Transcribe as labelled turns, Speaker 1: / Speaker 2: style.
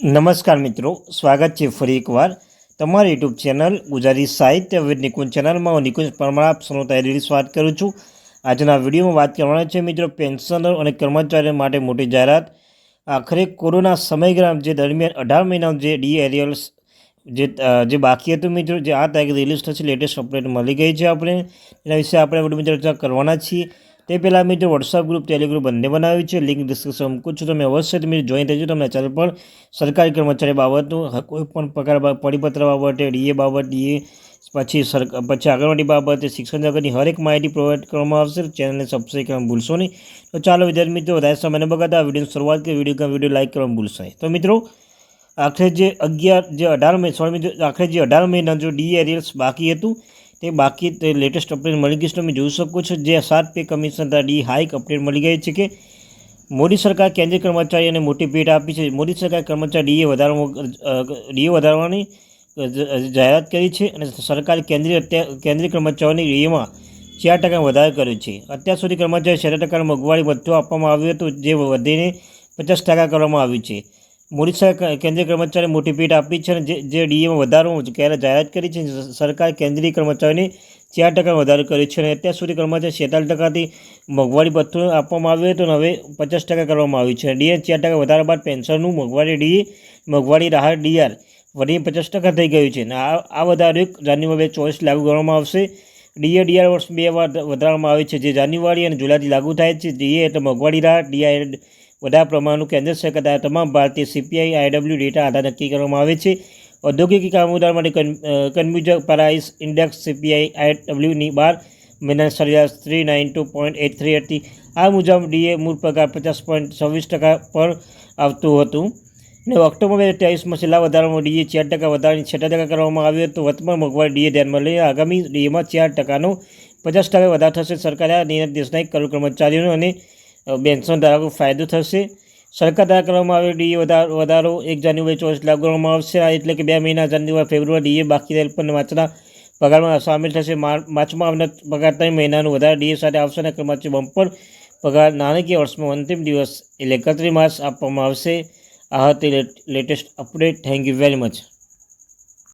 Speaker 1: નમસ્કાર મિત્રો, સ્વાગત છે ફરી એકવાર તમારી યુટ્યુબ ચેનલ ગુજરાતી સાહિત્ય વિદ નિકુંજ ચેનલમાં હું નિકુંજ પરમાર, આપ સૌનું તૈયારી વાત કરું છું. આજના વિડીયોમાં વાત કરવાના છે મિત્રો પેન્શનર અને કર્મચારીઓ માટે મોટી જાહેરાત. આખરે કોરોના સમયગાળા જે દરમિયાન અઢાર મહિના જે ડી એરિયલ્સ જે જે બાકી હતું મિત્રો, જે આ તારીખે રિલીઝ થશે લેટેસ્ટ અપડેટ મળી ગઈ છે આપણે. એના વિશે આપણે મિત્રો ચર્ચા કરવાના છીએ. તે પહેલાં મિત્રો વોટ્સઅપ ગ્રુપ ટેલિગ્રુપ બંને બનાવ્યું છે. લિંક ડિસ્ક્રિપ્શન મૂકું છું. તમે અવશ્ય મિત્રો જોઈન થજો. તમને ચેનલ પર સરકારી કર્મચારી બાબતનું કોઈ પણ પ્રકાર પરિપત્ર બાબતે ડીએ બાબત ડીએ પછી સર પછી આંગણવાડી બાબતે, શિક્ષણ જગતની હરેક માહિતી પ્રોવાઈડ કરવામાં આવશે. ચેનલને સબસ્ક્રાઈબ કરવાનું ભૂલશો નહીં. તો ચાલો વિદ્યાર્થી મિત્રો, વધારે સમયને બગાડતા આ વિડીયોની શરૂઆત કરી વીડિયો વીડિયો લાઇક કરવાનું ભૂલશો નહીં. તો મિત્રો, આખરે જે અગિયાર જે અઢાર મે સોળ મિત્રો, આખરે જે અઢાર મહિના જો ડીએ રિયલ્સ બાકી હતું તે બાકી તે લેટેસ્ટ અપડેટ મળી ગઈ છે. તમે જોઈ શકો છો જે સાત પે કમિશન દ્વારા ડી હાઈક અપડેટ મળી ગઈ છે કે મોદી સરકાર કેન્દ્રીય કર્મચારીઓને મોટી ભેટ આપી છે. મોદી સરકાર કર્મચારી ડીએ વધારવા ડીએ વધારવાની જાહેરાત કરી છે અને સરકારે કેન્દ્રીય કેન્દ્રીય કર્મચારીઓની ડીએમાં ચાર ટકા વધારો કર્યો છે. અત્યાર સુધી કર્મચારી છેલ્લા ટકાનો મોંઘવારી ભથ્થું આપવામાં આવ્યું હતું, જે વધીને પચાસ ટકા કરવામાં આવ્યું છે. સરકાર કેન્દ્રીય કર્મચારી મોટી ભેટ આપી છે અને જે જે ડીએમાં વધારો ક્યારે જાહેરાત કરી છે સરકાર કેન્દ્રીય કર્મચારીને ચાર ટકા વધારો કર્યો છે અને અત્યાર સુધી કર્મચારી છેતાલીસ ટકાથી મોંઘવારી ભથ્થું આપવામાં આવ્યું હતું અને હવે પચાસ ટકા કરવામાં આવ્યું છે. ડીએ ચાર ટકા વધારા બાદ પેન્શનનું મોંઘવારી ડીએ મોંઘવારી રાહત ડીઆર વધીને પચાસ ટકા થઈ ગયું છે. અને આ આ વધારો એક જાન્યુઆરી બે ચોવીસ લાગુ કરવામાં આવશે. ડીએ ડીઆર વર્ષ બે વાર વધારવામાં આવે છે. જે જાન્યુઆરી અને જુલાઈથી લાગુ થાય છે, ડીએ એટલે મોંઘવારી રાહત, ડીઆર વધારે પ્રમાણનું કેન્દ્ર સરકાર તમામ ભારતીય સીપીઆઈ આઈડબ્લ્યુ ડેટા આધાર નક્કી કરવામાં આવે છે. ઔદ્યોગિક કામદાર માટે કન્ફ્યુઝર પ્રાઇસ ઇન્ડેક્સ સીપીઆઈ આઈડબ્લ્યુની બાર મહિનાની સરેરાશ three nine two point eight three હતી. આ મુજબ ડીએ મૂળ પગાર પચાસ પોઈન્ટ છવ્વીસ ટકા પર આવતું હતું. અને ઓક્ટોબર બે હજાર ત્રેવીસમાં છેલ્લા વધારામાં ડીએ ચાર ટકા વધારાની છઠ્ઠા ટકા કરવામાં આવ્યો હતો. વર્તમાન મોંઘવારી ડીએ ધ્યાનમાં લઈને આગામી ડીએમાં ચાર ટકાનો પચાસ ટકા વધારો થશે. સરકારે આ નિર્ણય દેશના એક કરોડ કર્મચારીઓનો અને પેન્શન ધારકો ફાયદો થશે. સરકાર દ્વારા કરવામાં આવેલો ડીએ વધારો એક જાન્યુઆરી ચોવીસ લાગુ કરવામાં આવશે. એટલે કે બે મહિના જાન્યુઆરી, ફેબ્રુઆરી ડીએ બાકી રહેલ પણ વાંચના પગારમાં સામેલ થશે. માર- માર્ચમાં આવનાર પગાર ત્રણ મહિનાનું વધારે ડીએ સાથે આવશે અને કર્મચારી બમ્પર પગાર નાણાકીય વર્ષમાં અંતિમ દિવસ એટલે એકત્રીસ માર્ચ આપવામાં આવશે. આ હતી latest update. Thank you very much.